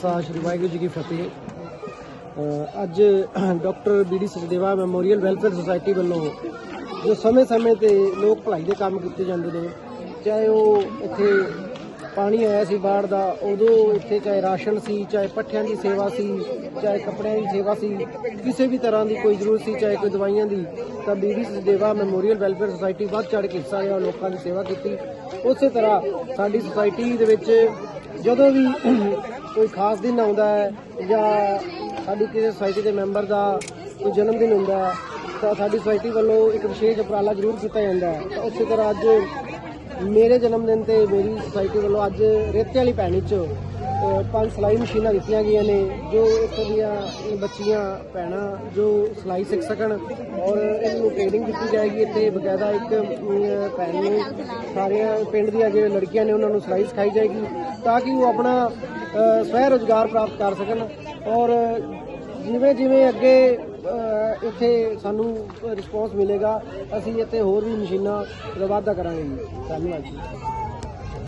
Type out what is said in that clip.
ਖਾਲਸਾ ਸ਼੍ਰੀ ਵਾਹਿਗੁਰੂ ਜੀ ਕੀ ਫਤਿਹ। ਅੱਜ doctor BD Sachdeva memorial welfare society ਵੱਲੋਂ ਜੋ ਸਮੇਂ-ਸਮੇਂ ਤੇ ਲੋਕ ਭਲਾਈ ਦੇ ਕੰਮ ਕੀਤੇ ਜਾਂਦੇ ਨੇ, ਚਾਹੇ ਉਹ ਇੱਥੇ ਪਾਣੀ ਆਇਆ ਸੀ ਬਾੜ ਦਾ, ਉਦੋਂ ਇੱਥੇ ਚਾਹੇ ਰਾਸ਼ਨ ਸੀ, ਚਾਹੇ ਪੱਠਿਆਂ ਦੀ ਸੇਵਾ ਸੀ, ਚਾਹੇ ਕੱਪੜਿਆਂ ਦੀ ਸੇਵਾ ਸੀ, ਕਿਸੇ ਵੀ ਤਰ੍ਹਾਂ ਦੀ ਕੋਈ ਜ਼ਰੂਰਤ ਸੀ, ਚਾਹੇ ਕੋਈ ਦਵਾਈਆਂ ਦੀ, ਤਾਂ BD Sachdeva memorial welfare society ਵੱਧ ਚੜ੍ਹ ਕੇ ਹਿੱਸਾ ਲਿਆ, ਲੋਕਾਂ ਦੀ ਸੇਵਾ ਕੀਤੀ। ਉਸੇ ਤਰ੍ਹਾਂ ਸਾਡੀ ਸੁਸਾਇਟੀ ਦੇ ਵਿੱਚ ਜਦੋਂ ਵੀ ਕੋਈ ਖਾਸ ਦਿਨ ਆਉਂਦਾ ਹੈ ਜਾਂ ਸਾਡੀ ਕਿਸੇ ਸੁਸਾਇਟੀ ਦੇ ਮੈਂਬਰ ਦਾ ਕੋਈ ਜਨਮ ਦਿਨ ਹੁੰਦਾ ਹੈ, ਤਾਂ ਸਾਡੀ ਸੋਸਾਇਟੀ ਵੱਲੋਂ ਇੱਕ ਵਿਸ਼ੇਸ਼ ਉਪਰਾਲਾ ਜ਼ਰੂਰ ਕੀਤਾ ਜਾਂਦਾ ਹੈ। ਤਾਂ ਉਸੇ ਤਰ੍ਹਾਂ ਅੱਜ ਮੇਰੇ ਜਨਮ ਦਿਨ ਤੇ ਮੇਰੀ ਸੋਸਾਇਟੀ ਵੱਲੋਂ ਅੱਜ ਰੇਤੇ ਵਾਲੀ ਭੈਣੀ 'ਚ ਪੰਜ ਸਿਲਾਈ ਮਸ਼ੀਨਾਂ ਦਿੱਤੀਆਂ ਗਈਆਂ ਨੇ, ਜੋ ਇੱਥੋਂ ਦੀਆਂ ਬੱਚੀਆਂ, ਭੈਣਾਂ, ਜੋ ਸਿਲਾਈ ਸਿੱਖ ਸਕਣ ਔਰ ਇਹਨਾਂ ਨੂੰ ਟ੍ਰੇਨਿੰਗ ਦਿੱਤੀ ਜਾਏਗੀ। ਇੱਥੇ ਬਕਾਇਦਾ ਇੱਕ ਭੈਣ ਨੂੰ ਸਾਰੀਆਂ ਪਿੰਡ ਦੀਆਂ ਜਿਹੜੇ ਲੜਕੀਆਂ ਨੇ, ਉਹਨਾਂ ਨੂੰ ਸਿਲਾਈ ਸਿਖਾਈ ਜਾਏਗੀ ਤਾਂ ਕਿ ਉਹ ਆਪਣਾ ਸਵੈ ਰੋਜ਼ਗਾਰ ਪ੍ਰਾਪਤ ਕਰ ਸਕਣ ਔਰ ਜਿਵੇਂ ਜਿਵੇਂ ਅੱਗੇ ਇੱਥੇ ਸਾਨੂੰ ਰਿਸਪੌਂਸ ਮਿਲੇਗਾ, ਅਸੀਂ ਇੱਥੇ ਹੋਰ ਵੀ ਮਸ਼ੀਨਾਂ ਦਾ ਵਾਧਾ ਕਰਾਂਗੇ ਧੰਨਵਾਦ ਜੀ।